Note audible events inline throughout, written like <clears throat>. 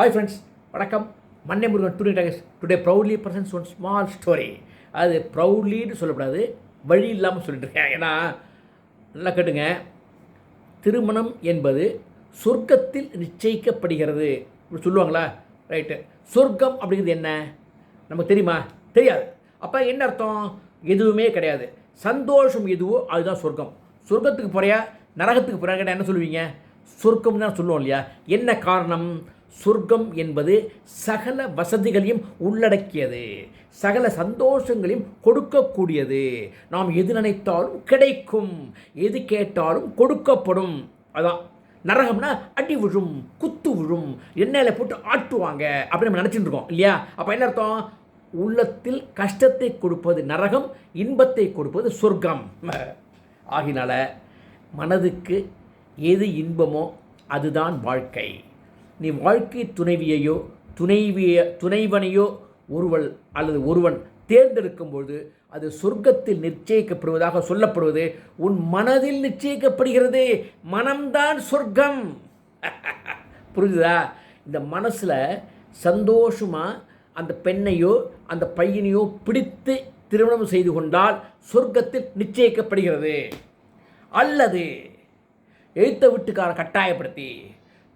Hi friends வணக்கம். மண்ணே Murugan two days today proudly persons one small story அது ப்ரௌட்லின்னு சொல்லக்கூடாது வழி இல்லாமல் சொல்லிட்டு இருக்கேன் ஏன்னா நல்லா கேட்டுங்க. திருமணம் என்பது சொர்க்கத்தில் நிச்சயிக்கப்படுகிறது. இப்படி சொல்லுவாங்களா? ரைட்டு சொர்க்கம் அப்படிங்கிறது என்ன? நமக்கு தெரியுமா? தெரியாது. அப்போ என்ன அர்த்தம்? எதுவுமே கிடையாது. சந்தோஷம் எதுவோ அதுதான் சொர்க்கம். சொர்க்கத்துக்கு போகிறையா நரகத்துக்கு போகிறாங்க என்ன சொல்லுவீங்க? சொர்க்கம் தான் சொல்லுவோம் இல்லையா? என்ன காரணம்? சொர்க்கம் என்பது சகல வசதிகளையும் உள்ளடக்கியது. சகல சந்தோஷங்களையும் கொடுக்கக்கூடியது. நாம் எது நினைத்தாலும் கிடைக்கும். எது கேட்டாலும் கொடுக்கப்படும். அதான். நரகம்னா அடி விழும் குத்து விழும் எண்ணெயில் போட்டு ஆட்டுவாங்க அப்படின்னு நம்ம நினச்சிட்டு இருக்கோம் இல்லையா? அப்போ என்ன அர்த்தம்? உள்ளத்தில் கஷ்டத்தை கொடுப்பது நரகம் இன்பத்தை கொடுப்பது சொர்க்கம். ஆகினால மனதுக்கு எது இன்பமோ அதுதான் வாழ்க்கை. நீ வாழ்க்கை துணைவியையோ துணைவிய துணைவனையோ ஒருவள் அல்லது ஒருவன் தேர்ந்தெடுக்கும்போது அது சொர்க்கத்தில் நிச்சயிக்கப்படுவதாக சொல்லப்படுவது உன் மனதில் நிச்சயிக்கப்படுகிறது. மனம்தான் சொர்க்கம். <laughs> புரிஞ்சுதா? இந்த மனசில் சந்தோஷமாக அந்த பெண்ணையோ அந்த பையனையோ பிடித்து திருமணம் செய்து கொண்டால் சொர்க்கத்தில் நிச்சயிக்கப்படுகிறது. அல்லது எழுத்த வீட்டுக்காரன் கட்டாயப்படுத்தி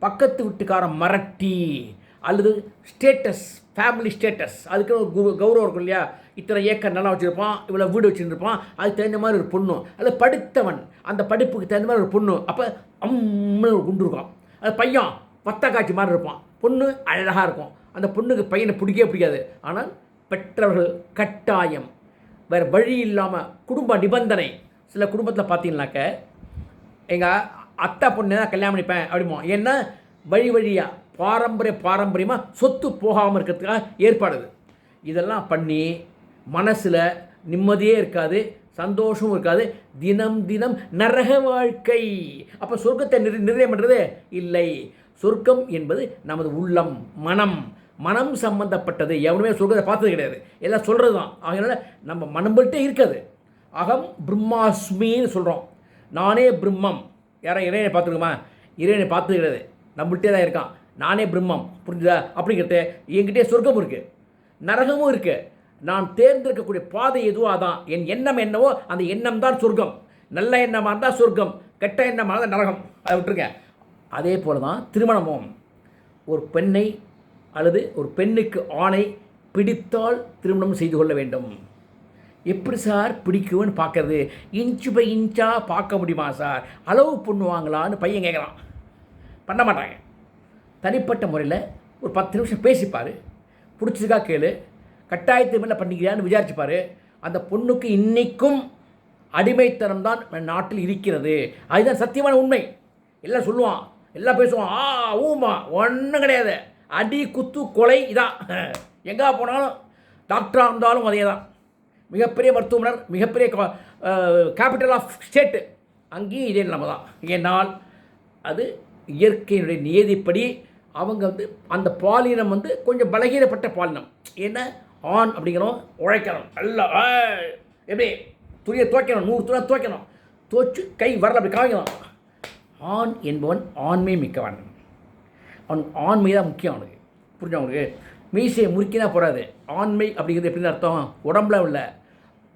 பக்கத்து வீட்டுக்காரன் மிரட்டி அல்லது ஸ்டேட்டஸ் ஃபேமிலி ஸ்டேட்டஸ் அதுக்கு ஒரு கு- கௌரவம் இருக்கும் இல்லையா? இத்தனை ஏக்கர் நல்லா வச்சுருப்பான் இவ்வளோ வீடு வச்சுருப்பான் அதுக்கு தகுந்த மாதிரி ஒரு பொண்ணு. அது படித்தவன் அந்த படிப்புக்கு தகுந்த மாதிரி ஒரு பொண்ணு. அப்போ அம்னு ஒரு குண்டு இருக்கும். அது பையன் பத்த காட்சி மாதிரி இருப்பான். பொண்ணு அழகாக இருக்கும். அந்த பொண்ணுக்கு பையனை பிடிக்கவே பிடிக்காது. ஆனால் பெற்றவர்கள் கட்டாயம். வேறு வழி இல்லாமல் குடும்ப நிபந்தனை. சில குடும்பத்தில் பார்த்தீங்கன்னாக்க எங்கள் அத்தை பொண்ணு தான் கல்யாணம் பண்ணிப்பேன் அப்படிமோ ஏன்னா வழி வழியாக பாரம்பரிய பாரம்பரியமாக சொத்து போகாமல் இருக்கிறதுக்காக ஏற்பாடுது இதெல்லாம் பண்ணி மனசில் நிம்மதியே இருக்காது சந்தோஷமும் இருக்காது. தினம் தினம் நரக வாழ்க்கை. அப்போ சொர்க்கத்தை நிர் நிர்ணயம் பண்ணுறது இல்லை. சொர்க்கம் என்பது நமது உள்ளம் மனம். மனம் சம்பந்தப்பட்டது. எவனுமே சொர்க்கத்தை பார்த்தது கிடையாது. எல்லாம் சொல்கிறது தான் அதனால் நம்ம மனம்பட்டே இருக்காது. அகம் பிரம்மாஸ்மின்னு சொல்கிறோம் நானே பிரம்மம். யாரும் இறைவனை பார்த்துருக்குமா இறைவனை பார்த்துக்கிறது. கிடையாது நம்மள்ட்டே தான் இருக்கான். நானே பிரம்மம். புரிஞ்சுதா? அப்படிங்கிறது என்கிட்டே சொர்க்கம் இருக்குது நரகமும் இருக்குது நான் தேர்ந்தெடுக்கக்கூடிய பாதை எதுவோ அதான் என் எண்ணம் என்னவோ அந்த எண்ணம் தான் சொர்க்கம். நல்ல எண்ணமாக இருந்தால் சொர்க்கம். கெட்ட எண்ணமாக இருந்தால் நரகம். அதை விட்டுருங்க. அதே போல தான் திருமணமும். ஒரு பெண்ணை அல்லது ஒரு பெண்ணுக்கு ஆணை பிடித்தால் திருமணம் செய்து கொள்ள வேண்டும். எப்படி சார் பிடிக்கும்னு பார்க்கறது? இன்ச்சு பை இன்ச்சாக பார்க்க முடியுமா சார்? அளவு பண்ணுவாங்களான்னு பையன் கேட்குறான். பண்ண மாட்டாங்க. தனிப்பட்ட முறையில் ஒரு பத்து நிமிஷம் பேசிப்பார். பிடிச்சதுக்கா கேளு. கட்டாயத்து மேலே பண்ணிக்கிறான்னு விசாரிச்சுப்பார். அந்த பொண்ணுக்கு இன்றைக்கும் அடிமைத்தனம் தான் நாட்டில் இருக்கிறது. அதுதான் சத்தியமான உண்மை. எல்லாம் சொல்லுவான். எல்லாம் பேசுவான். ஆ ஊமா. ஒன்றும் கிடையாது. அடி குத்து கொலை இதான். எங்கே போனாலும் டாக்டராக இருந்தாலும் அதே தான் மிகப்பெரிய மருத்துவமனர் மிகப்பெரிய கேபிட்டல் ஆஃப் ஸ்டேட்டு அங்கேயும் இதே நிலைமை தான். ஏன்னால் அது இயற்கையினுடைய நியதிப்படி அவங்க வந்து அந்த பாலினம் வந்து கொஞ்சம் பலகீனப்பட்ட பாலினம். ஏன்னா ஆண் அப்படிங்கிறோம் உழைக்கணும். நல்லா ஆ, எப்படி? துணியை துவைக்கணும் நூறு துணை துவைக்கணும். துவைச்சு கை வரல அப்படி காய்க்கணும் ஆண் என்பவன் ஆண்மை மிக்கவன். அவன் ஆண்மை தான் முக்கியம் அவனுக்கு. புரிஞ்சவனுக்கு மீசையை முறுக்கினா போகாது ஆண்மை அப்படிங்கிறது எப்படின்னு அர்த்தம்? உடம்புல உள்ள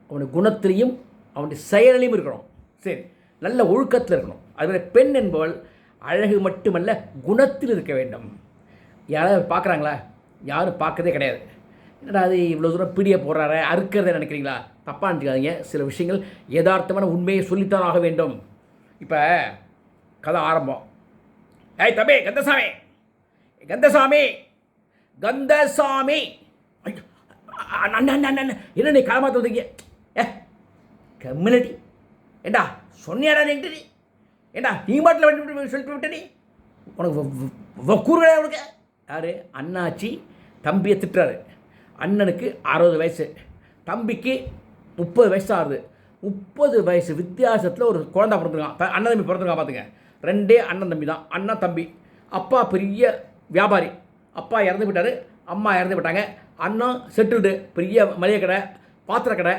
அவனுடைய குணத்திலையும் அவனுடைய செயலிலையும் இருக்கணும். சரி நல்ல ஒழுக்கத்தில் இருக்கணும். அதுமாதிரி பெண் என்பவள் அழகு மட்டுமல்ல குணத்தில் இருக்க வேண்டும். யாராவது பார்க்குறாங்களா? யாரும் பார்க்கறதே கிடையாது. என்னடா அது இவ்வளோ தூரம் பிடிய போடுறாரு அறுக்கிறத நினைக்கிறீங்களா? தப்பாக நினைக்காதீங்க சில விஷயங்கள் யதார்த்தமான உண்மையை சொல்லித்தான் ஆக வேண்டும். இப்போ கதை ஆரம்பம். ஏய் தம்பி கந்தசாமி. கந்தசாமி. கந்தசாமி. அண்ணா, அண்ணா, அண்ணா, என்ன நீ காலமாக வந்தீங்க ஏ கம்யூனிட்டி ஏண்டா சொன்னியாடா நீ நீ? ஏண்டா நீ மாட்டில் வண்டி சொல்லிட்டு விட்ட நீ? உனக்கு கூறு உனக்கு? யார்? அண்ணாச்சி. தம்பியை திட்டுறாரு. அண்ணனுக்கு அறுபது வயசு. தம்பிக்கு முப்பது வயசு ஆகுது. முப்பது வயசு வித்தியாசத்தில் ஒரு குழந்தை பிறந்திருக்கான். அண்ணன் தம்பி பிறந்திருக்கான் பார்த்துங்க ரெண்டே அண்ணன் தம்பி தான். அண்ணன் தம்பி. அப்பா பெரிய வியாபாரி. அப்பா இறந்து விட்டார் அம்மா இறந்து விட்டாங்க அண்ணா செட்டில்டு பெரிய மளிகை கடை பாத்திர கடை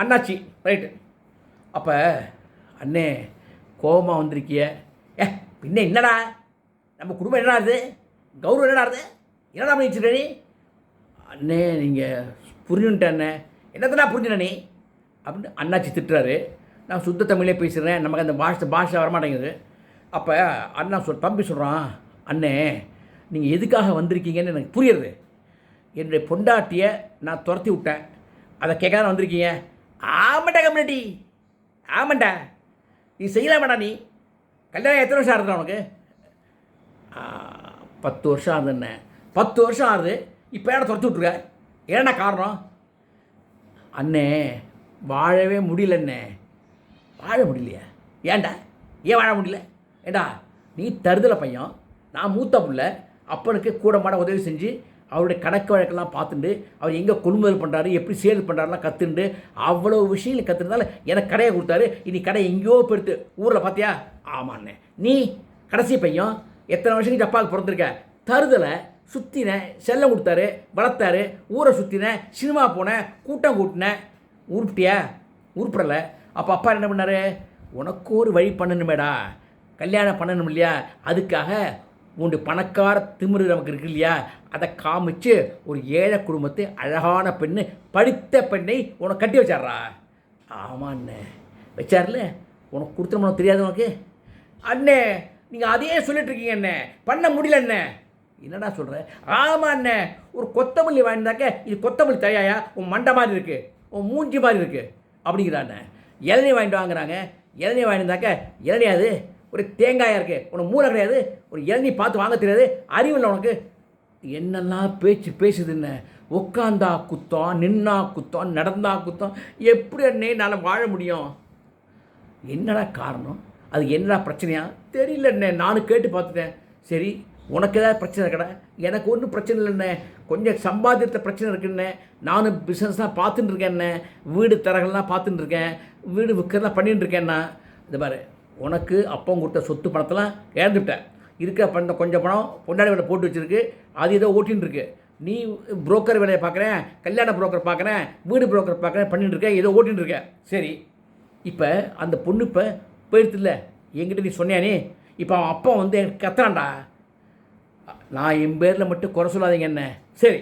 அண்ணாச்சி. ரைட்டு அப்போ அண்ணே கோபமாக வந்திருக்கிய. ஏ பின்ன என்னடா? நம்ம குடும்பம் என்னடா இது? கௌரவம் என்னடா இருக்குது என்னடா பண்ணிச்சுட்ட நீ? அண்ணே நீங்கள் புரிஞ்சுன்ட்ட அண்ணே. என்னத்தடா புரிஞ்சுன நீ? அப்படின்னு அண்ணாச்சி திட்டுறாரு. நான் சுத்த தமிழே பேசுகிறேன் நமக்கு அந்த பாஷை பாஷை வரமாட்டேங்குது. அப்போ அண்ணா சொல் தம்பி சொல்கிறான் அண்ணே நீங்கள் எதுக்காக வந்திருக்கீங்கன்னு எனக்கு புரியுறது. என்னுடைய பொண்டாட்டியை நான் துரத்தி விட்டேன். அதை கேட்காத வந்திருக்கீங்க? ஆமாண்டா கம்யூனிட்டி ஆமாண்டா. நீ செய்யலாமாடா நீ? கல்யாணம் எத்தனை வருஷம் ஆகுது உனக்கு? பத்து வருஷம் ஆகுது பத்து வருஷம் ஆகுது. இப்போ ஏன்னா துரத்தி விட்ருக்க ஏன்னா காரணம்? அண்ணே வாழவே முடியலண்ணே. வாழ முடியலையா. ஏன்டா? ஏன் வாழ முடியல? ஏண்டா? நீ தருதலை பையன். நான் மூத்த புள்ள. அப்பனுக்கு கூட மாட உதவி செஞ்சு அவருடைய கணக்கு வழக்கெல்லாம் பார்த்துட்டு அவர் எங்கே கொள்முதல் பண்ணுறாரு எப்படி சேல் பண்ணுறாருலாம் கற்றுண்டு அவ்வளோ விஷயங்கள் கற்றுனால எனக்கு கடையை கொடுத்தாரு. இனி கடை எங்கேயோ பெருத்து ஊரில் பார்த்தியா? ஆமாண்ணே. நீ கடைசி பையன் எத்தனை வருஷம் ஜப்பாவுக்கு பிறந்திருக்க? தருதலை சுற்றினேன் செல்லம் கொடுத்தாரு வளர்த்தாரு ஊரை சுற்றினேன் சினிமா போனேன் கூட்டம் கூட்டினேன் உருப்பிட்டியா? உருப்பிடலை. அப்போ அப்பா என்ன பண்ணாரு? உனக்கு ஒரு வழி பண்ணணுமேடா. கல்யாணம் பண்ணணும் இல்லையா? அதுக்காக உண்டு பணக்கார திமிரு நமக்கு இருக்கு இல்லையா? அதை காமிச்சு ஒரு ஏழை குடும்பத்தை அழகான பெண்ணு படித்த பெண்ணை உனக்கு கட்டி வச்சாரா ஆமாண்ணே வச்சார்ல? உனக்கு கொடுத்துருமோ தெரியாது உனக்கு? அண்ணே நீங்கள் அதையே சொல்லிட்டு இருக்கீங்க அண்ணே. பண்ண முடியல அண்ணே. என்னடா சொல்கிற ஆமாம் அண்ணே. ஒரு கொத்தமல்லி வாங்கியிருந்தாக்க இது கொத்தமல்லி தயாயா உன் மண்டை மாதிரி இருக்குது உன் மூஞ்சி மாதிரி இருக்குது அப்படிங்கிறாண்ணே இளநீ வாங்கிட்டு வாங்குறாங்க. இளநீ வாங்கியிருந்தாக்க இளநீ அது? ஒரு தேங்காயாக இருக்குது உனக்கு மூளை கிடையாது. ஒரு இளநீ பார்த்து வாங்க தெரியாது. அறிவு இல்லை உனக்கு. என்னெல்லாம் பேச்சு பேசுதுன்னு. உட்காந்தா குத்தம் நின்னா குத்தம் நடந்தா குத்தம். எப்படி அண்ணே என்னால் வாழ முடியும்? என்னடா காரணம்? அது என்னடா பிரச்சனையா? தெரியலண்ணே நானும் கேட்டு பார்த்துட்டேன். சரி உனக்கு ஏதாவது பிரச்சனை இருக்கடா? எனக்கு ஒன்றும் பிரச்சனை இல்லைண்ணே கொஞ்சம் சம்பாதித்த பிரச்சனை இருக்குண்ணே நானும் பிஸ்னஸ் தான் பார்த்துட்டு இருக்கேண்ணே வீடு தரகள்லாம் பார்த்துட்டு இருக்கேன். வீடு விற்கிறதெல்லாம் பண்ணிட்டு இருக்கேன்னா இந்த மாதிரி உனக்கு அப்பவும் கொடுத்த சொத்து பணத்தெல்லாம் இழந்துட்டேன் இருக்க பண்ண கொஞ்சம் பணம் பொண்டாடி வேலை போட்டு வச்சுருக்கு. அது ஏதோ ஓட்டின்னு இருக்கு நீ புரோக்கர் வேலையை பார்க்குறேன் கல்யாண புரோக்கர் பார்க்குறேன் வீடு புரோக்கர் பார்க்குறேன் பண்ணிட்டு இருக்கேன் ஏதோ ஓட்டின்னு இருக்கேன் சரி இப்போ அந்த பொண்ணு இப்போ போயிடுத்துல என்கிட்ட நீ சொன்னியானே இப்போ அவன் அப்பா வந்து எனக்கு கத்துறான்டா. நான் என் பேரில் மட்டும் குறை சொல்லாதீங்க என்ன? சரி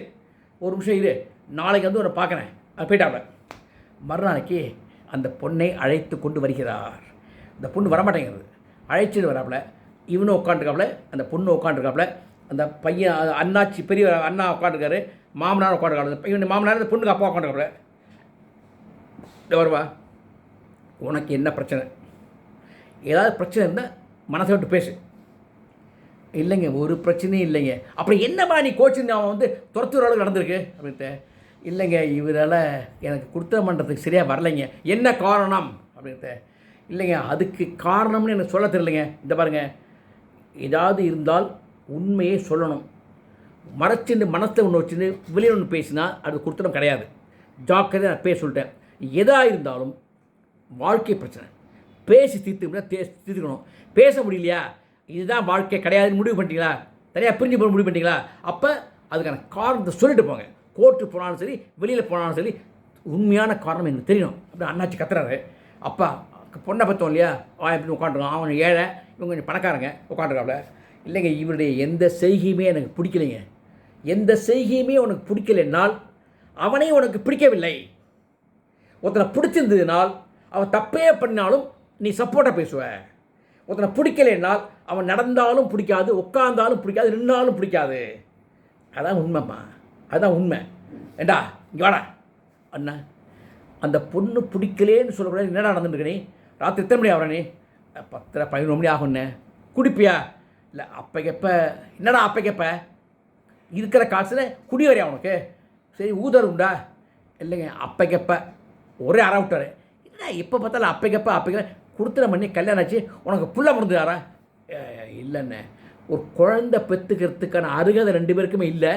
ஒரு நிமிஷம் இரு. நாளைக்கு வந்து உன்னை பார்க்குறேன். அது போயிட்டாப்ல மறுநாளைக்கு அந்த பொண்ணை அழைத்து கொண்டு வருகிறார். இந்த பொண்ணு வரமாட்டேங்கிறது அழைச்சிட்டு வராப்புல. இவனும் உட்காந்துருக்காப்புல அந்த பொண்ணு உட்காந்துருக்காப்புல அந்த பையன் அண்ணாச்சி பெரிய அண்ணா உட்காந்துருக்காரு மாமனார் உட்காந்துருக்காரு இவன் மாமனார் அந்த பொண்ணுக்கு அப்பா உட்காந்துருக்காப்புல இந்த வருவா. உனக்கு என்ன பிரச்சனை? ஏதாவது பிரச்சனை இருந்தால் மனசை விட்டு பேசு. இல்லைங்க ஒரு பிரச்சனையும் இல்லைங்க. அப்புறம் என்னம்மா நீ கோச்சிங் அவன் வந்து துரத்துற அளவுக்கு நடந்திருக்கு? அப்படின்ட்டு இல்லைங்க இவரால் எனக்கு கொடுத்த மன்றத்துக்கு சரியாக வரலைங்க. என்ன காரணம்? அப்படின்ட்டு இல்லைங்க அதுக்கு காரணம்னு எனக்கு சொல்ல தெரியலைங்க. இந்த பாருங்க ஏதாவது இருந்தால் உண்மையை சொல்லணும். மறைச்சின்னு மனத்தை ஒன்று வச்சுன்னு வெளியில் ஒன்று பேசினா அது கொடுத்தனம் கிடையாது. ஜாக்கிரதை நான் பேச சொல்லிட்டேன். எதாக இருந்தாலும் வாழ்க்கை பிரச்சனை. பேசி தீர்த்துக்கணும்னா தே தீர்த்துக்கணும். பேச முடியலையா? இதுதான் வாழ்க்கை கிடையாதுன்னு முடிவு பண்ணிட்டீங்களா? தனியாக பிரிஞ்சு போக முடிவு பண்ணிட்டீங்களா? அப்போ அதுக்கான காரணத்தை சொல்லிட்டு போங்க. கோர்ட்டு போனாலும் சரி வெளியில் போனாலும் சரி உண்மையான காரணம் எனக்கு தெரியணும். அப்படின்னு அண்ணாச்சி கத்துறாரு. அப்பா பொண்ணை பார்த்தோம் இல்லையா? அவன் எப்படி உட்காந்துருக்கான். அவன் ஏழை. இவங்க கொஞ்சம் பணக்காரங்க. உட்காந்துருக்காப்புல இல்லைங்க இவருடைய எந்த செய்கையுமே எனக்கு பிடிக்கலைங்க. எந்த செய்கையுமே உனக்கு பிடிக்கலைன்னால் அவனை உனக்கு பிடிக்கவில்லை. ஒருத்தனை பிடிச்சிருந்ததுனால் அவன் தப்பே பண்ணாலும் நீ சப்போர்ட்டாக பேசுவ. ஒருத்தனை பிடிக்கலைன்னால் அவன் நடந்தாலும் பிடிக்காது உட்காந்தாலும் பிடிக்காது நின்னாலும் பிடிக்காது. அதான் உண்மைம்மா. அதுதான் உண்மை. ஏண்டா இங்கே வாடா. அண்ணா அந்த பொண்ணு பிடிக்கலேன்னு சொல்லக்கூடாது. என்னடா நடந்துருக்க ராத்திரி எத்தனை மணி ஆகிறனே பத்தரை பதினொரு மணி ஆகும்ண்ணே குடிப்பியா? இல்லை அப்பைக்கப்ப என்னடா அப்பைக்கப்ப? இருக்கிற காசில் குடி வரையா உனக்கு? சரி ஊதர் உண்டா? இல்லைங்க அப்பைக்கப்ப. ஒரே அற விட்டார். என்ன எப்போ பார்த்தாலும் அப்பைக்கப்ப அப்பைக்கப்ப. கொடுத்துட பண்ணி கல்யாணம் ஆச்சு உனக்கு புள்ள பிறந்துடாரா இல்லைண்ணே. ஒரு குழந்தை பெற்றுக்கிறதுக்கான அருகதை ரெண்டு பேருக்குமே இல்லை.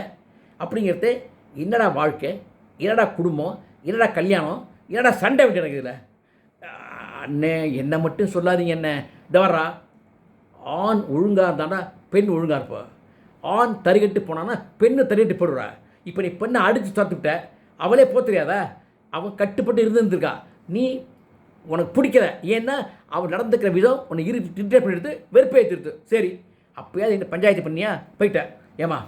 அப்படிங்கிறது என்னடா வாழ்க்கை? என்னடா குடும்பம்? என்னடா கல்யாணம்? என்னடா சண்டை விட்டு எனக்கு இதில்? அண்ணே என்னை மட்டும் சொல்லாதீங்க என்ன தவறா ஆண் ஒழுங்காக இருந்தானா பெண் ஒழுங்காக இருப்பா. ஆண் தருகட்டு போனான்னா பெண்ணு தறிகட்டு போடுறா. இப்போ நீ பெண்ணை அடித்து தோத்துவிட்ட அவளே போக தெரியாதா? அவன் கட்டுப்பட்டு இருந்திருந்திருக்கா நீ உனக்கு பிடிக்கல. ஏன்னா அவன் நடந்துக்கிற விதம் உன்னை இரு டிட்டே பண்ணிடுது வெறுப்பே திருத்து சரி. அப்போயாவது இந்த பஞ்சாயத்து பண்ணியா? போயிட்ட. ஏமா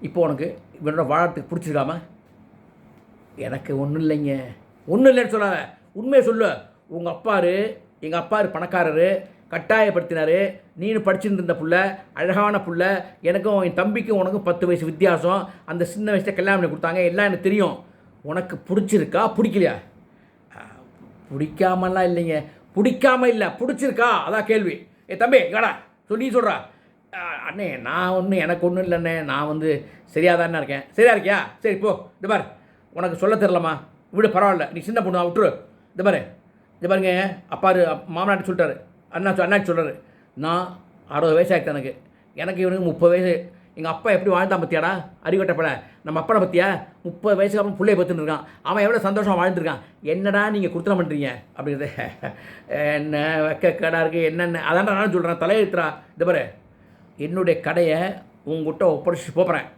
இப்போ உனக்கு இவனோட வாழத்துக்கு பிடிச்சிருக்காமா? எனக்கு ஒன்றும் இல்லைங்க. ஒன்றும் இல்லைன்னு சொல்லாத. உண்மையை சொல்லு. உங்கள் அப்பாரு எங்கள் அப்பாரு பணக்காரரு கட்டாயப்படுத்தினாரு. நீனு படிச்சுட்டு இருந்த புள்ள அழகான புள்ள. எனக்கும் என் தம்பிக்கும் உனக்கும் பத்து வயசு வித்தியாசம். அந்த சின்ன வயசில் கல்யாணம் பண்ணி கொடுத்தாங்க. எல்லாம் எனக்கு தெரியும். உனக்கு பிடிச்சிருக்கா பிடிக்கலையா? பிடிக்காமலாம் இல்லைங்க. பிடிக்காம இல்லை பிடிச்சிருக்கா? அதான் கேள்வி. ஏ தம்பி கடா சொல்லி சொல்கிறா அண்ணே நான் ஒன்றும் எனக்கு ஒன்றும் இல்லைண்ணே. நான் வந்து சரியாக தானே இருக்கேன். சரியா இருக்கியா? சரி போ. இந்த பாரு. உனக்கு சொல்ல தெரிலம்மா விடு பரவாயில்ல. நீ சின்ன பொண்ணு விட்டுரு. இந்த பாரு. இது பாருங்க அப்பாரு மாமனாட்டு சொல்லிட்டாரு. அண்ணா அண்ணாட்டு சொல்கிறாரு நான் அறுபது வயசு ஆகிட்டு எனக்கு. எனக்கு இவனுக்கு முப்பது வயசு. எங்கள் அப்பா எப்படி வாழ்ந்தான் பத்தியாடா? அறிவட்டப்பட நம்ம அப்பனை பற்றியா முப்பது வயசுக்கு அப்புறம் பிள்ளைய பத்துன்னு இருக்கான். அவன் எவ்வளோ சந்தோஷம் வாழ்ந்துருக்கான். என்னடா நீங்கள் குடுத்தனம் பண்ணுறீங்க அப்படிங்கிறது. <laughs> என்ன வெக்க கடா இருக்குது என்னென்ன? அதான்டா நான் சொல்கிறேன் தலையெழுத்துறா இது பாரு. என்னுடைய கடையை உங்ககிட்ட ஒப்படைச்சிட்டு போகிறேன்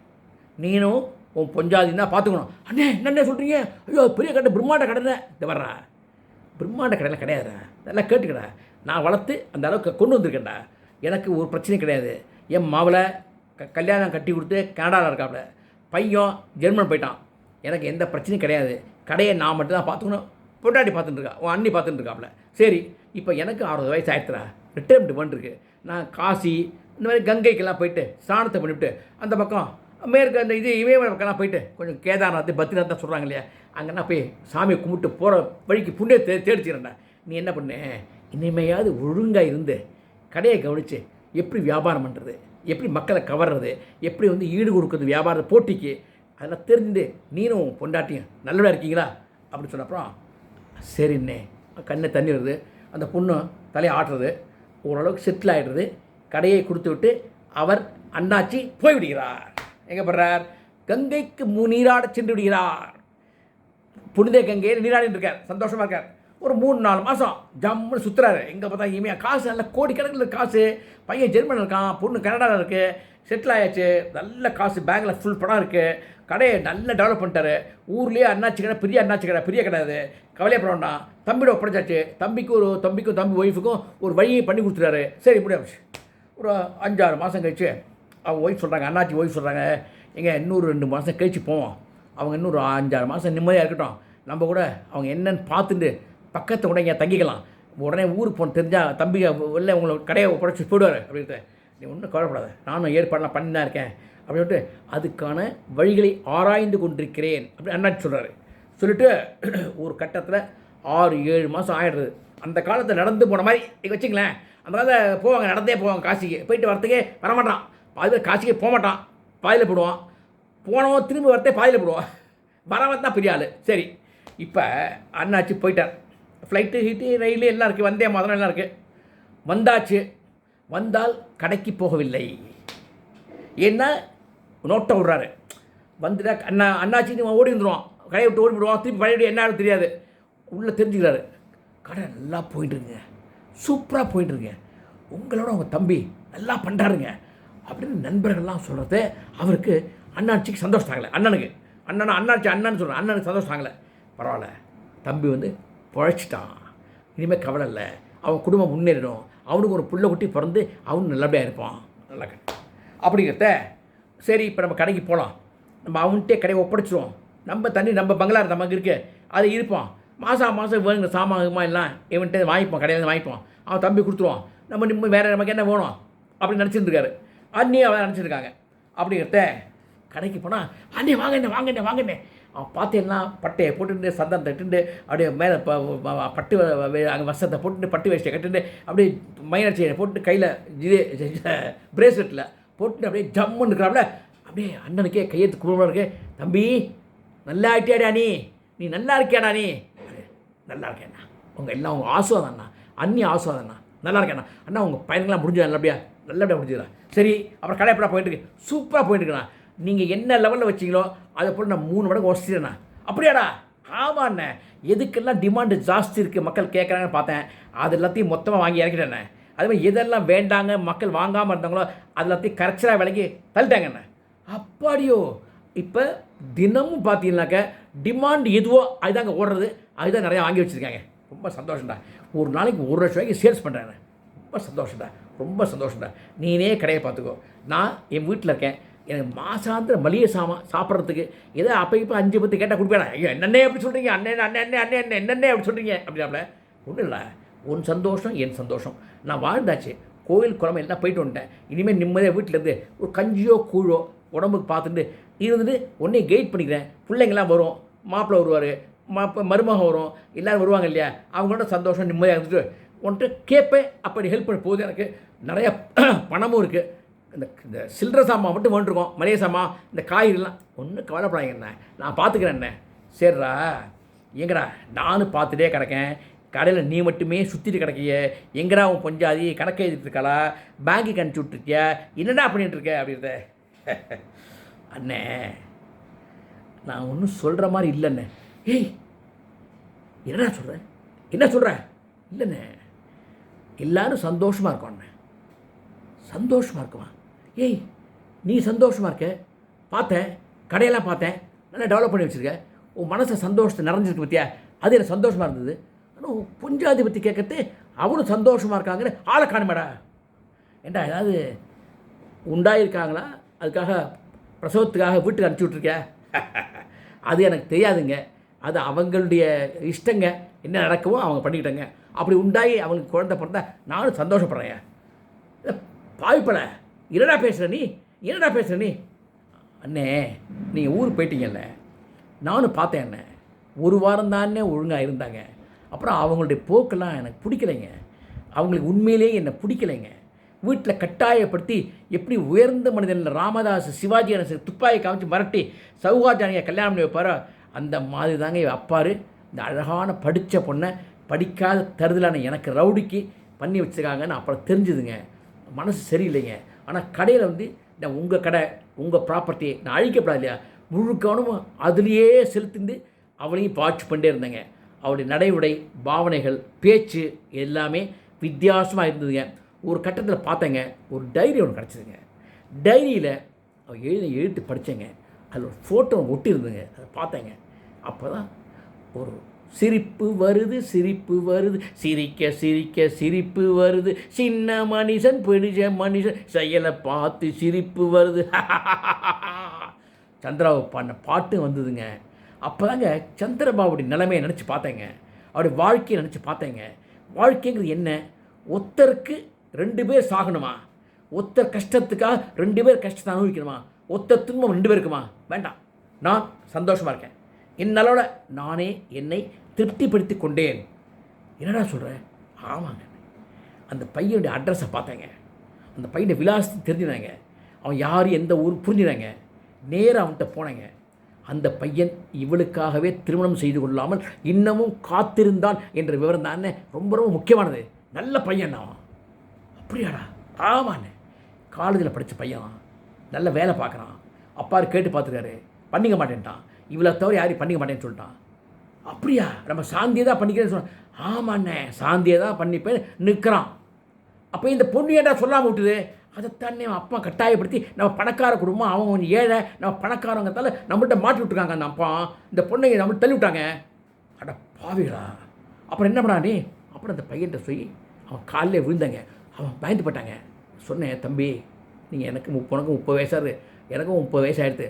நீனும் உன் பொஞ்சாதின்னா பார்த்துக்கணும் அண்ணே என்னண்ணே சொல்கிறீங்க ஐயோ பெரிய கடை பிரம்மாண்ட கடை இந்த வர்றா பிரம்மாண்ட கடையில் கிடையாதுடா. அதெல்லாம் கேட்டுக்கடா. நான் வளர்த்து அந்த அளவுக்கு கொண்டு வந்திருக்கேன்டா. எனக்கு ஒரு பிரச்சனையும் கிடையாது. என் மாவில் க கல்யாணம் கட்டி கொடுத்து கனடாவில் இருக்காப்புல பையன் ஜெர்மன் போயிட்டான். எனக்கு எந்த பிரச்சனையும் கிடையாது. கடையை நான் மட்டும் தான் பார்த்துக்கணும். பொண்டாட்டி பார்த்துட்டு இருக்கா. உன் அண்ணி பார்த்துட்டு இருக்காப்புல சரி இப்போ எனக்கு அறுபது வயசு ஆயிடுச்சுடா. ரிட்டைர்மெண்ட் பண்ணிருக்கு நான் காசி இந்த மாதிரி கங்கைக்கெல்லாம் போயிட்டு ஸ்நானத்தை பண்ணிவிட்டு அந்த பக்கம் மேற்கு அந்த இது இமயமலை பக்கம்லாம் போயிட்டு கொஞ்சம் கேதார்நாத் பத்ரிநாத் தான் சொல்கிறாங்க இல்லையா? அங்கன்னா போய் சாமியை கும்பிட்டு போகிற வழிக்கு புண்ணிய தே தேடிச்சிடண்டா நீ என்ன பண்ணு? இனிமையாவது ஒழுங்காக இருந்து கடையை கவனித்து எப்படி வியாபாரம் பண்ணுறது எப்படி மக்களை கவர்றது எப்படி வந்து ஈடு கொடுக்குறது வியாபார போட்டிக்கு அதெல்லாம் தெரிஞ்சு நீனும் பொண்டாட்டியும் நல்லபடியாக இருக்கீங்களா? அப்படின்னு சொன்ன அப்புறம் சரிண்ணே. கண்ணை தண்ணி வருது. அந்த பொண்ணு தலையை ஆட்டுறது ஓரளவுக்கு செட்டில் ஆகிடுறது கடையை கொடுத்து விட்டு அவர் அண்ணாச்சி போய்விடுகிறார். எங்கே போடுறார்? கங்கைக்கு மு நீராட சென்று விடுகிறார். புனித கங்கையில் நீராடிட்டு இருக்கார். சந்தோஷமாக இருக்கார். ஒரு மூணு நாலு மாதம் ஜம்முன்னு சுற்றுறாரு எங்கே பார்த்தா இனிமையாக காசு நல்ல கோடிக்கணக்கில் காசு. பையன் ஜெர்மனில் இருக்கான் பொண்ணு கனடாவில் இருக்குது செட்டில் ஆயாச்சு. நல்ல காசு பேங்கில் ஃபுல் பணம் இருக்குது கடையை நல்லா டெவலப் பண்ணிட்டாரு. ஊர்லேயே அண்ணாச்சி கடை பெரிய அண்ணாச்சி கடை பெரிய கடை அது. கவலையப்பட தம்பியோட ஒப்படைச்சாச்சு. தம்பிக்கு ஒரு தம்பிக்கும் தம்பி ஒய்ஃபுக்கும் ஒரு வழியை பண்ணி கொடுத்துட்டாரு. சரி முடியாச்சு ஒரு அஞ்சாறு மாதம் கழிச்சு அவங்க ஒய்ஃப் சொல்கிறாங்க அண்ணாச்சி ஒய்ஃப் சொல்கிறாங்க எங்கள் இன்னொரு ரெண்டு மாதம் கழிச்சு போவோம். அவங்க இன்னொரு அஞ்சாறு மாதம் நிம்மதியாக இருக்கட்டும். நம்ம கூட அவங்க என்னன்னு பார்த்துட்டு பக்கத்தை கூட இங்கே தங்கிக்கலாம். உடனே ஊருக்கு போன தெரிஞ்சால் தம்பி வெளில உங்களை கடையை உடச்சி போயிடுவார் அப்படின்ட்டு. நீ ஒன்றும் கவலைப்படாத. நானும் ஏற்பாடெலாம் பண்ணி தான் இருக்கேன். அப்படின்ட்டு அதுக்கான வழிகளை ஆராய்ந்து கொண்டிருக்கிறேன் அப்படின்னு அண்ணாச்சி சொல்கிறாரு சொல்லிட்டு ஒரு கட்டத்தில் ஆறு ஏழு மாதம் ஆயிடுறது அந்த காலத்தில் நடந்து போன மாதிரி இங்கே வச்சுங்களேன். அந்த காலத்தில் போவாங்க நடந்தே போவாங்க காசிக்கு. போயிட்டு வரத்துக்கே வரமாட்டான். பாதி பேர் காசிக்கே போக மாட்டான். பாதியில் போடுவான். போனவன் திரும்பி வரத்தே பாதியில் போடுவான். வரவன் தான் பெரிய ஆள். சரி. இப்போ அண்ணாச்சி போயிட்டார். ஃப்ளைட்டு ஹீட்டு ரயிலு எல்லாம் இருக்குது வந்தே மாதிரி எல்லாம் இருக்குது வந்தாச்சு. வந்தால் கடைக்கு போகவில்லை. ஏன்னா நோட்டை விடுறாரு. வந்துட்டா அண்ணா அண்ணாச்சி இவன் ஓடி வந்துடுவான் கடையை விட்டு ஓடி விடுவான் திருப்பி பழைய என்ன தெரியாது. உள்ளே தெரிஞ்சுக்கிறாரு. கடை நல்லா போயிட்டுருங்க சூப்பராக போயிட்டுருங்க உங்களோட உங்கள் தம்பி நல்லா பண்ணுறாருங்க அப்படின்னு நண்பர்கள்லாம் சொல்கிறது அவருக்கு அண்ணாச்சிக்கு சந்தோஷம் ஆகலை அண்ணனுக்கு. அண்ணன் அண்ணாச்சி அண்ணன்னு சொல்கிறேன் அண்ணனுக்கு சந்தோஷம் ஆகலை பரவாயில்ல. தம்பி வந்து பழைச்சிட்டான். இனிமேல் கவலை இல்லை. அவன் குடும்பம் முன்னேறிடும் அவனுக்கு ஒரு புள்ள குட்டி பிறந்து அவனும் நல்லபடியாக இருப்பான். நல்லா அப்படிங்கிறத சரி இப்போ நம்ம கடைக்கு போகலாம் நம்ம அவன்கிட்டே கடையை ஒப்படைச்சிருவோம். நம்ம தண்ணி நம்ம பங்களா நமக்கு இருக்கு. அது இருப்பான். மாதம் மாதம் வேணுங்கிற சாமான் எல்லாம் இவன்கிட்ட வாங்கிப்போம் கடையில் வாங்கிப்போம் அவன் தம்பி கொடுத்துருவான். நம்ம நிம்ம வேறு நமக்கு என்ன வேணும்? அப்படின்னு நினச்சிருந்துருக்காரு அண்ணி அவன் நினச்சிருக்காங்க. அப்படிங்கிறத கடைக்கு போனால் அண்ணே வாங்கண்ணே வாங்கண்ணே வாங்கண்ணே அவன் பார்த்தேன்னா பட்டையை போட்டுட்டு சந்தனம் தட்டுண்டு அப்படியே மேலே பட்டு அங்கே வசத்தை போட்டுட்டு பட்டு வேஷ்டியை கட்டுண்டு அப்படியே மைனர் செயினை போட்டு கையில் இது பிரேஸ்லெட்டில் போட்டு அப்படியே ஜம்முன்னு இருக்கிறாப்புல அப்படியே அண்ணனுக்கே கையெழுத்து குழுவாக இருக்கு தம்பி நல்லா ஆகிட்டியாடா நீ? நீ நல்லா இருக்கியாடா நீ? நல்லா இருக்கேண்ணா உங்கள் எல்லாம் உங்கள் ஆசுவாதம்ண்ணா அண்ணி. ஆசுவாதம்ண்ணா நல்லா இருக்கேண்ணா அண்ணா. உங்கள் பையனுங்களாம் முடிஞ்சா நல்லபடியா? நல்லபடியாக முடிஞ்சுதா சரி அப்புறம் கடை எப்படா போயிட்டு இருக்கு சூப்பராக போயிட்டுருக்கண்ணா நீங்கள் என்ன லெவலில் வச்சீங்களோ அதை போல் நான் மூணு மடங்கு வசதிண்ணா அப்படியாடா? ஆமாண்ணே எதுக்கெல்லாம் டிமாண்டு ஜாஸ்தி இருக்குது மக்கள் கேட்குறாங்கன்னு பார்த்தேன். அது எல்லாத்தையும் மொத்தமாக வாங்கி இறக்கிட்டேண்ணே. அதே மாதிரி எதெல்லாம் வேண்டாங்க மக்கள் வாங்காமல் இருந்தாங்களோ அது எல்லாத்தையும் கரெக்டாக விலைக்கு தள்ளிட்டாங்கண்ணே. அப்பாடியோ. இப்போ தினமும் பார்த்தீங்கன்னாக்க டிமாண்ட் எதுவோ அதுதாங்க ஓடுறது அதுதான் நிறையா வாங்கி வச்சுருக்காங்க. ரொம்ப சந்தோஷம்டா. ஒரு நாளைக்கு ஒரு லட்சம் ரூபாய்க்கு சேல்ஸ் பண்ணுறேன் ரொம்ப சந்தோஷம்டா. ரொம்ப சந்தோஷம்டா. நீனே கடையை பார்த்துக்கோ. நான் என் வீட்டில் இருக்கேன். எனக்கு மாசாந்திர மளிகை சாமான் சாப்பிட்றதுக்கு ஏதோ அப்போ இப்போ அஞ்சு பத்து கேட்டால் கொடுப்பேன்? ஐயோ என்னென்ன அப்படி சொல்கிறீங்க? அண்ணன் அண்ணன் அண்ணன் அண்ணன் அண்ணன் என்னென்ன அப்படி சொல்கிறீங்க? அப்படின்னாப்ல ஒன்றும் இல்லை உன் சந்தோஷம் என் சந்தோஷம். நான் வாழ்ந்தாச்சு. கோயில் குழம்பு எல்லாம் போயிட்டு வந்துட்டேன். இனிமேல் நிம்மதியாக வீட்டில் இருந்து ஒரு கஞ்சியோ கூழோ உடம்புக்கு பார்த்துட்டு இருந்துட்டு உடனே கைட் பண்ணிக்கிறேன். பிள்ளைங்களாம் வரும். மாப்பிள்ளை வருவார். மாப்ப மருமகம் வரும். எல்லோரும் வருவாங்க இல்லையா? அவங்களோட சந்தோஷம் நிம்மதியாக இருந்துட்டு உன்ட்டு கேட்பேன். அப்படி ஹெல்ப் பண்ண போகுது எனக்கு. நிறைய <clears throat> பணமும் இருக்குது இந்த இந்த சில்லற சாமான் மட்டும் வேண்டிருக்கோம். மளிகை சாமான் இந்த காய்கறிலாம். ஒன்றும் கவலைப்படாதீங்க என்ன நான் பார்த்துக்கிறேன் சரிடா எங்கடா? நானும் பார்த்துட்டே கிடக்கேன். கடையில் நீ மட்டுமே சுற்றிட்டு கிடக்கிய. எங்கடா உன் பொஞ்சாதி கணக்கு எழுதிட்டு பேங்க்குக்கு அனுப்பிச்சி விட்ருக்கியா என்னடா பண்ணிகிட்ருக்க அப்படின்றத. <laughs> அண்ணே நான் ஒன்றும் சொல்கிற மாதிரி இல்லைண்ணே. ஏய் என்னடா சொல்கிறேன் என்ன சொல்கிற இல்லைண்ணே. எல்லோரும் சந்தோஷமாக இருக்கோண்ணே அண்ணே. சந்தோஷமாக இருக்குமா ஏய் நீ சந்தோஷமாக இருக்க? பார்த்தேன் கடையெல்லாம் பார்த்தேன் நல்லா டெவலப் பண்ணி வச்சுருக்க. உன் மனசை சந்தோஷத்தை நிறைஞ்சிருக்கு பற்றியா அது எனக்கு சந்தோஷமாக இருந்தது. ஆனால் புஞ்சாதிபத்தி பற்றி கேட்கறது அவனும் சந்தோஷமாக இருக்காங்கன்னு ஆளை காணுமேடா. ஏண்டா ஏதாவது உண்டாயிருக்காங்களா? அதுக்காக பிரசவத்துக்காக வீட்டுக்கு அனுப்பிச்சி விட்ருக்க <laughs> அது எனக்கு தெரியாதுங்க. அது அவங்களுடைய இஷ்டங்க. என்ன நடக்கவோ அவங்க பண்ணிக்கிட்டாங்க. அப்படி உண்டாகி அவங்களுக்கு குழந்தை பிறந்தா நானும் சந்தோஷப்படுறேன். பாவிப்பல என்னடா பேசுகிற நீ? என்னடா பேசுகிற நீ? அண்ணே நீங்கள் ஊர் போயிட்டீங்கல்ல? நானும் பார்த்தேன் என்ன ஒரு வாரம் தானே ஒழுங்காக இருந்தாங்க. அப்புறம் அவங்களுடைய போக்கெல்லாம் எனக்கு பிடிக்கலைங்க. அவங்களுக்கு உண்மையிலேயே என்னை பிடிக்கலைங்க. வீட்டில் கட்டாயப்படுத்தி எப்படி உயர்ந்த மனிதன் ராமதாஸ் சிவாஜி கணேசன் துப்பாக்கி காமிச்சு மிரட்டி சௌகாஜானியை கல்யாணம் பண்ணி வைப்பாரோ? அந்த மாதிரி தாங்க அப்பாரு. இந்த அழகான படித்த பொண்ணை படிக்காத தருதலான எனக்கு ரவுடிக்கு பண்ணி வச்சுருக்காங்கன்னு அப்புறம் தெரிஞ்சுதுங்க. மனசு சரியில்லைங்க. ஆனால் கடையில் வந்து நான் உங்கள் கடை உங்கள் ப்ராப்பர்ட்டி நான் அழிக்கப்படாது இல்லையா? முழு கவனமும் அதுலேயே செலுத்திந்து அவளையும் வாட்ச் பண்ணிட்டே இருந்தேங்க. அவளுடைய நடைமுறை பாவனைகள் பேச்சு எல்லாமே வித்தியாசமாக இருந்ததுங்க. ஒரு கட்டத்தில் பார்த்தேங்க ஒரு டைரி ஒன்று கிடச்சிதுங்க. டைரியில் அவள் எழுதி எழுத்து படித்தேங்க அதில் ஒரு ஃபோட்டோ ஒட்டி இருந்ததுங்க அதை பார்த்தேங்க. அப்போ தான் ஒரு சிரிப்பு வருது சிரிப்பு வருது. சிரிக்க சிரிக்க சிரிப்பு வருது. சின்ன மனுஷன் பிடிச்ச மனுஷன். செயலை பார்த்து சிரிப்பு வருது. <laughs> சந்திராவை பாடின பாட்டு வந்ததுங்க. அப்போ தாங்க சந்திரபாபுடைய நிலைமையை நினச்சி பார்த்தேங்க. அவருடைய வாழ்க்கையை நினச்சி பார்த்தேங்க. வாழ்க்கைங்கிறது என்ன? ஒத்தருக்கு ரெண்டு பேர் சாகணுமா? ஒருத்தர் கஷ்டத்துக்காக ரெண்டு பேர் கஷ்டத்தை அனுபவிக்கணுமா? ஒருத்தர் துன்பம் ரெண்டு பேருக்குமா? வேண்டாம். நான் சந்தோஷமாக இருக்கேன். என்னாலோட நானே என்னை திருப்திப்படுத்தி கொண்டேன். என்னடா சொல்கிறேன் ஆமாங்க. அந்த பையனுடைய அட்ரஸை பார்த்தேங்க. அந்த பையனை விலாசத்தை தெரிஞ்சுனாங்க அவன் யார் எந்த ஊர் புரிஞ்சுனாங்க நேராக அவன்கிட்ட போனேங்க. அந்த பையன் இவளுக்காகவே திருமணம் செய்து கொள்ளாமல் இன்னமும் காத்திருந்தான் என்ற விவரம் தானே. ரொம்ப ரொம்ப முக்கியமானது. நல்ல பையன் அவன். அப்படியாடா? ஆமாண்ணே. காலேஜில் படித்த பையன் நல்ல வேலை பார்க்குறான். அப்பாரு கேட்டு பார்த்துருக்காரு. பண்ணிக்க மாட்டேன்ட்டான். இவ்வளோ தவிர யாரையும் பண்ணிக்க மாட்டேன்னு சொல்லிட்டான். அப்படியா? நம்ம சாந்தியை தான் பண்ணிக்கிறேன்னு சொன்னான். ஆமாண்ணே சாந்தியை தான் பண்ணிப்பேன் நிற்கிறான் அப்போ இந்த பொண்ணு ஏன்டா சொல்லாமல் விட்டுது? அதைத்தானே அவன் அப்பா கட்டாயப்படுத்தி நம்ம பணக்கார குடும்பம் அவன் கொஞ்சம் ஏழை நம்ம பணக்காரங்கிறதால நம்மள்ட்ட மாட்டி விட்டுருக்காங்க அந்த அப்பா. இந்த பொண்ணை நம்மள்ட்ட தள்ளி விட்டாங்க. அட பாவிகளா. அப்புறம் என்ன பண்ணா நீ? அப்புறம் அந்த பையன்கிட்ட சொல்லி அவன் காலில் விழுந்தாங்க. அவன் பயந்து போட்டாங்க சொன்னேன் தம்பி நீங்கள் எனக்கு முப்ப உனக்கு முப்பது வயசாரு எனக்கும் முப்பது வயசாகிடுது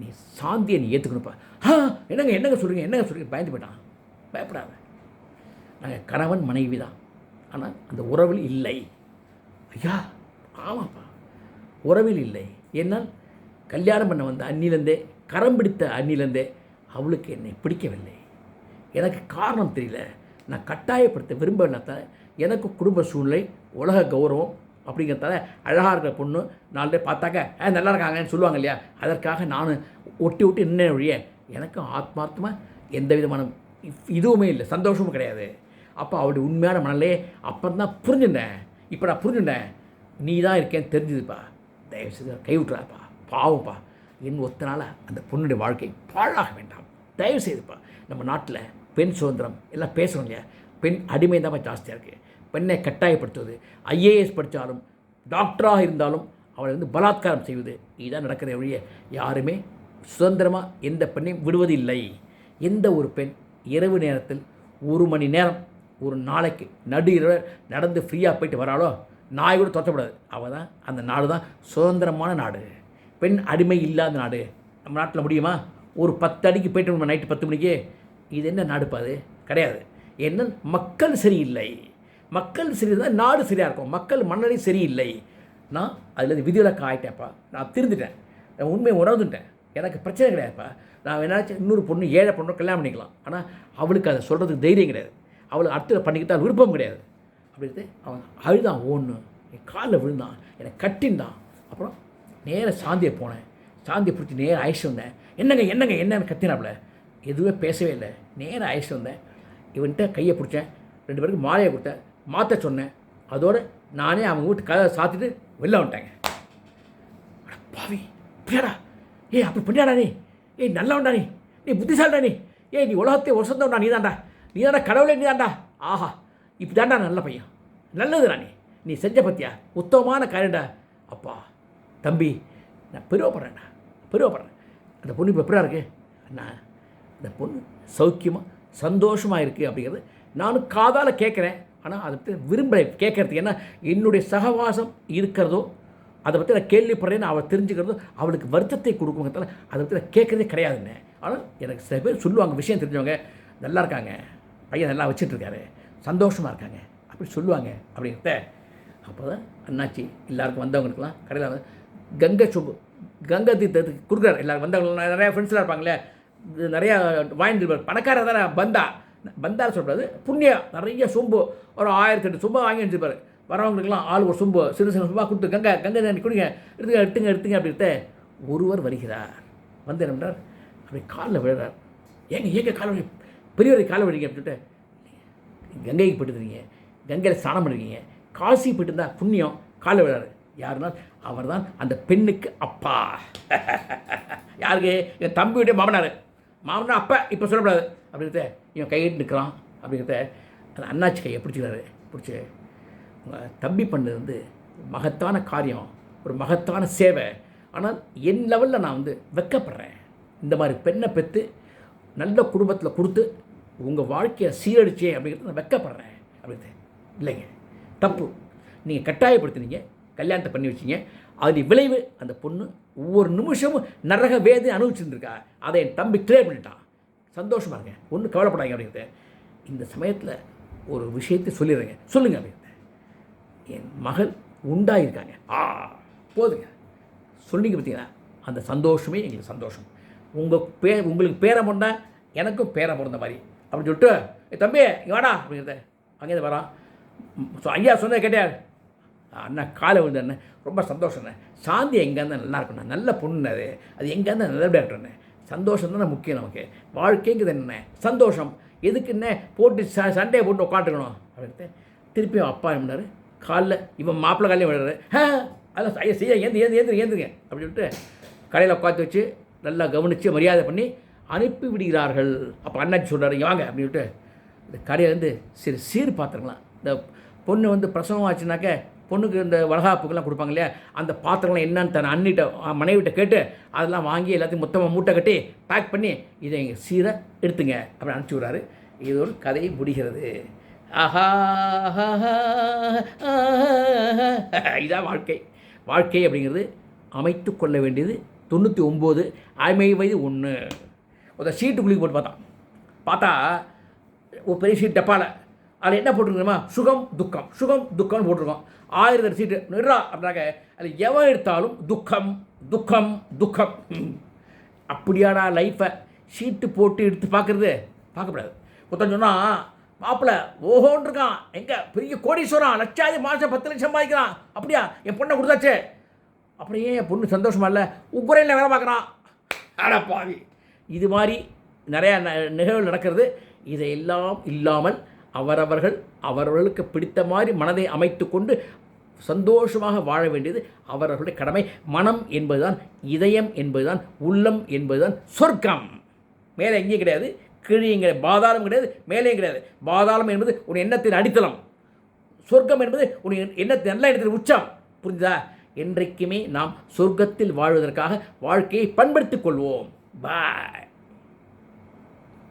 நீ சாந்தியை நீ ஏற்றுக்கணுப்பா ஆ என்னங்க என்னங்க சொல்கிறீங்க என்னங்க சொல்கிறீங்க பயந்து போயிட்டான் பயப்படாத. நாங்கள் கணவன் மனைவி தான். ஆனால் அந்த உறவில் இல்லை. ஐயா ஆமாப்பா. உறவில் இல்லை. ஏன்னால் கல்யாணம் பண்ண வந்த அண்ணிலேருந்தே கரம் பிடித்த அண்ணிலேருந்தே அவளுக்கு என்னை பிடிக்கவில்லை. எனக்கு காரணம் தெரியல. நான் கட்டாயப்படுத்த விரும்பவில்லாத எனக்கு குடும்ப சூழ்நிலை உலக கௌரவம் அப்படிங்கிறதால அழகாக இருக்கிற பொண்ணு நாலு பேர் பார்த்தாக்க "ஆ, நல்லா இருக்காங்கன்னு சொல்லுவாங்க இல்லையா? அதற்காக நான் ஒட்டி ஒட்டி நின்று ஒழிய எனக்கும் ஆத்மார்த்தமாக எந்த விதமான இதுவுமே இல்லை சந்தோஷமும் கிடையாது. அப்போ அவருடைய உண்மையான மனலே அப்போ தான் புரிஞ்சுட்டேன். இப்போ நான் புரிஞ்சுட்டேன். நீ தான் இருக்கேன்னு தெரிஞ்சுதுப்பா. தயவு செய்து கைவிட்றாப்பா பாவம்ப்பா. என் ஒத்தனால அந்த பொண்ணுடைய வாழ்க்கை பாழாக வேண்டாம் தயவு செய்துப்பா நம்ம நாட்டில் பெண் சுதந்திரம் எல்லாம் பேசுகிறோம் இல்லையா? பெண் அடிமை தான் ஜாஸ்தியாக இருக்குது பெண்ணை கட்டாயப்படுத்துவது. ஐஏஎஸ் படித்தாலும் டாக்டராக இருந்தாலும் அவளை வந்து பலாத்காரம் செய்வது. இதுதான் நடக்கிற ஒழிய யாருமே சுதந்திரமாக எந்த பெண்ணையும் விடுவதில்லை. எந்த ஒரு பெண் இரவு நேரத்தில் ஒரு மணி நேரம் ஒரு நாளைக்கு நடு இரவு நடந்து ஃப்ரீயாக போயிட்டு வராளோ நாய் கூட தொத்தப்படாது. அவள் தான் அந்த நாடு தான் சுதந்திரமான நாடு. பெண் அடிமை இல்லாத நாடு. நம்ம நாட்டில் முடியுமா? ஒரு பத்து அடிக்கு போயிட்டு நம்ம நைட்டு பத்து மணிக்கு. இது என்ன நாடுப்பாது கிடையாது. என்ன மக்கள் சரியில்லை. மக்கள் சரியிருந்தால் நாடு சரியாக இருக்கும். மக்கள் மன்னரை சரியில்லை. நான் அதில் விதிவிலக்கு ஆகிட்டேன்ப்பா நான் திருந்துட்டேன். நான் உண்மையை உணர்ந்துட்டேன். எனக்கு பிரச்சனை கிடையாதுப்பா. நான் வேணாச்சும் இன்னொரு பொண்ணு ஏழை பொண்ணு கல்யாணம் பண்ணிக்கலாம். ஆனால் அவளுக்கு அதை சொல்கிறதுக்கு தைரியம் கிடையாது. அவளுக்கு அடுத்த பண்ணிக்கிட்டா விருப்பம் கிடையாது. அப்படின்ட்டு அவன் அழுதான். ஒன்று என் காலில் விழுந்தான். என்னை கட்டின்தான். அப்புறம் நேராக சாந்தியை போனேன். சாந்தியை பிடிச்சி நேராக அழைச்சிட்டு வந்தேன். என்னங்க என்னங்க என்னன்னு கத்தினாப்புல? எதுவுமே பேசவே இல்லை. நேராக அழைச்சிட்டு வந்தேன். இவன்கிட்ட கையை பிடிச்சேன். ரெண்டு பேருக்கு மாலையை கொடுத்தேன். மாற்ற சொன்னேன். அதோடு நானே அவங்க வீட்டு கதை சாத்திட்டு வெளில வந்துட்டாங்க. அட பாவி பிரியாடா ஏய் அப்படி பண்ணியாடா நீ? ஏய் நல்லவன்டா நீ. நீ புத்திசாலிடா நீ. ஏய் நீ உலகத்தை வசந்தவன்டா நீ தான்டா நீ தான்டா கடவுளே நீ தான்டா ஆஹா இப்படி தான்டா நல்ல பையன். நல்லதுடா நீ. நீ செஞ்ச பத்தியா? உத்தமமான காரியம்டா. அப்பா தம்பி நான் பெருவப்படுறேன்டா பெருவப்படுறேன் அந்த பொண்ணு இப்போ எப்படா இருக்கு? அண்ணா அந்த பொண்ணு சௌக்கியமாக சந்தோஷமாக இருக்குது அப்படிங்கிறது நானும் காதால் கேட்குறேன் ஆனால் அதை பற்றி விரும்புகிறேன் கேட்குறதுக்கு ஏன்னா என்னுடைய சகவாசம் இருக்கிறதோ அதை பற்றி நான் கேள்விப்படுறேன்னு அவள் தெரிஞ்சுக்கிறதோ அவளுக்கு வருத்தத்தை கொடுக்குங்கிறதால அதை பற்றி நான் கேட்குறதே கிடையாதுன்னு ஆனால் எனக்கு சில பேர் சொல்லுவாங்க விஷயம் தெரிஞ்சவங்க நல்லா இருக்காங்க பையன் நல்லா வச்சுட்டு சந்தோஷமாக இருக்காங்க அப்படி சொல்லுவாங்க. அப்படிங்கிறத அப்போ தான் அண்ணாச்சி எல்லாருக்கும் வந்தவங்களுக்குலாம் கடையில் வந்து கங்கை சுப்பு கங்கை தீர்த்தத்துக்கு கொடுக்குறாரு. எல்லாருக்கும் வந்தவங்க நிறையா ஃப்ரெண்ட்ஸ்லாம் இருப்பாங்களே நிறையா வாங்கிட்டு இருப்பார் பணக்காரர் தானே பந்தா. வந்தார் சொல்கிறது புண்ணியம் நிறைய சொம்பு. ஒரு ஆயிரத்தி எட்டு சொம்பு வாங்கி வச்சுருப்பாரு. வரவங்களுக்குலாம் ஆள் ஒரு சொம்பு சிறு சிறு சொம்பாக கொடுத்து கங்கை கங்கை தண்ணி குடிங்க. எடுத்துங்க எடுத்துங்க எடுத்துங்க அப்படின்ட்டு ஒருவர் வருகிறார். வந்து என்ன பண்ணுறார் அப்படி காலில் விழுறார். ஏங்க ஏங்க கால வழி பெரியவரை கால வழிங்க அப்படின்ட்டு கங்கைக்கு போட்டுருக்கீங்க கங்கையில் ஸ்நானம் பண்ணுறீங்க காசி போயிட்டு புண்ணியம். காலில் விழாரு யாருன்னா அவர் தான் அந்த பெண்ணுக்கு அப்பா. <laughs> யாருக்கு? என் தம்பியுடைய மாமனார். மாமனார் அப்பா இப்போ சொல்லக்கூடாது அப்படின்ட்டு இவன் கையிட்டு நிற்கிறான் அப்படிங்கிறத அந்த அண்ணாச்சி கையை பிடிச்சிக்கிறாரு. பிடிச்சி உங்கள் தம்பி பண்ணது வந்து மகத்தான காரியம் ஒரு மகத்தான சேவை. ஆனால் என் லெவலில் நான் வந்து வெக்கப்படுறேன். இந்த மாதிரி பெண்ணை பெற்று நல்ல குடும்பத்தில் கொடுத்து உங்கள் வாழ்க்கையை சீரழிச்சேன் அப்படிங்கிறது நான் வெக்கப்படுறேன் அப்படின்ட்டு. இல்லைங்க. தப்பு. நீங்கள் கட்டாயப்படுத்தினீங்க கல்யாணத்தை பண்ணி வச்சிங்க. அது விளைவு. அந்த பொண்ணு ஒவ்வொரு நிமிஷமும் நரக வேதை அனுபவிச்சுருந்துருக்கா. அதை என் தம்பி கிளியர் பண்ணிட்டான். சந்தோஷமாக இருங்க. ஒன்றும் கவலைப்படாங்க அப்படிங்கிறது. இந்த சமயத்தில் ஒரு விஷயத்தை சொல்லிடுறேங்க. சொல்லுங்கள் அப்படிங்கிறது. என் மகள் உண்டாயிருக்காங்க. ஆ போதுங்க. சொன்னீங்க பார்த்தீங்கன்னா அந்த சந்தோஷமே எங்களுக்கு சந்தோஷம். உங்கள் பே உங்களுக்கு பேரை பொண்ணா எனக்கும் பேரை பிறந்த மாதிரி. அப்படின்னு சொல்லிட்டு தம்பி இங்கே வாடா அப்படிங்கிறத. அங்கேருந்து வரான். ஐயா சொன்னதை கேட்டியா அண்ணா காலை விழுந்த அண்ணன் ரொம்ப சந்தோஷம் சாந்தி எங்கே இருந்தால் நல்லா இருக்கணும் நல்ல பொண்ணு அது. அது எங்கே இருந்தால் நல்லபடியாக இருக்கணும் சந்தோஷம் தானே முக்கியம் நமக்கு. வாழ்க்கைங்கிறது என்ன? சந்தோஷம். எதுக்கு என்ன? போட்டு ச சண்டையை போட்டு உட்காந்துக்கணும் அப்படின்ட்டு திருப்பி அவன் அப்பா என்ன பண்ணாரு? காலில் இவன் மாப்பிள்ளை காலையும் விடுறாரு ஹே அதான் ஐயா செய்ய ஏந்து ஏந்து ஏந்து ஏந்துங்க அப்படின்னு சொல்லிட்டு கடையில் உட்காந்து வச்சு நல்லா கவனித்து மரியாதை பண்ணி அனுப்பி விடுகிறார்கள். அப்போ அண்ணாச்சி சொல்கிறாரு இங்க வாங்க அப்படின்னு சொல்லிட்டு. இந்த கடையிலேருந்து சரி சீர் பார்த்துருக்கலாம். இந்த பொண்ணு வந்து பிரசவம் ஆச்சுனாக்க பொண்ணுக்கு இந்த வளகாப்புக்கெல்லாம் கொடுப்பாங்க இல்லையா? அந்த பாத்திரம்லாம் என்னன்னு தன் அண்ணிட்ட மனைவிட்ட கேட்டு அதெல்லாம் வாங்கி எல்லாத்தையும் மொத்தமாக மூட்டை கட்டி பேக் பண்ணி இதை எங்கள் சீரை எடுத்துங்க அப்படின்னு அனுப்பிச்சி விட்றாரு. இது ஒரு கதை முடிகிறது. ஆஹா இதான் வாழ்க்கை. வாழ்க்கை அப்படிங்கிறது அமைத்து கொள்ள வேண்டியது தொண்ணூற்றி ஒம்பது ஐமை வயது ஒன்று ஒரு சீட்டு குளிக்க போட்டு பார்த்தான். பார்த்தா ஒரு பெரிய சீட் டப்பாவில் அதில் என்ன போட்டிருக்கோமா சுகம் துக்கம். சுகம் துக்கம்னு போட்டிருக்கோம். ஆயிரத்தி சீட்டு. நிறா அப்படின்னாக்க அதில் எவன் எடுத்தாலும் துக்கம் துக்கம் துக்கம். ம். அப்படியாடா லைஃப்பை சீட்டு போட்டு எடுத்து பார்க்குறது? பார்க்கக்கூடாது ஒருத்தன் சொன்னால் மாப்பிள்ளை ஓஹோன்னு இருக்கான். எங்கே பெரிய கோடீஸ்வரன் லட்சாதி மாதம் பத்து லட்சம் சம்பாதிக்கிறான். அப்படியா? என் பொண்ணை கொடுத்தாச்சே. அப்படியே என் பொண்ணு சந்தோஷமா இல்லை? உக்ரைனில் வேலை பார்க்குறான். அட பாவி. இது மாதிரி நிறையா ந- நிகழ்வு நடக்கிறது. இதையெல்லாம் இல்லாமல் அவரவர்கள் அவரவர்களுக்கு பிடித்த மாதிரி மனதை அமைத்து கொண்டு சந்தோஷமாக வாழ வேண்டியது அவரவர்களுடைய கடமை. மனம் என்பதுதான் இதயம் என்பதுதான் உள்ளம் என்பதுதான் சொர்க்கம். மேலே எங்கேயும் கிடையாது. கீழே கிடையாது. பாதாளம் கிடையாது. மேலேயும் கிடையாது. பாதாளம் என்பது உன் எண்ணத்தின் அடித்தளம். சொர்க்கம் என்பது உன் எண்ணத்தின் நல்ல எண்ணத்தின் உச்சம். புரிஞ்சுதா? என்றைக்குமே நாம் சொர்க்கத்தில் வாழ்வதற்காக வாழ்க்கையை பண்படுத்திக் கொள்வோம். பாய்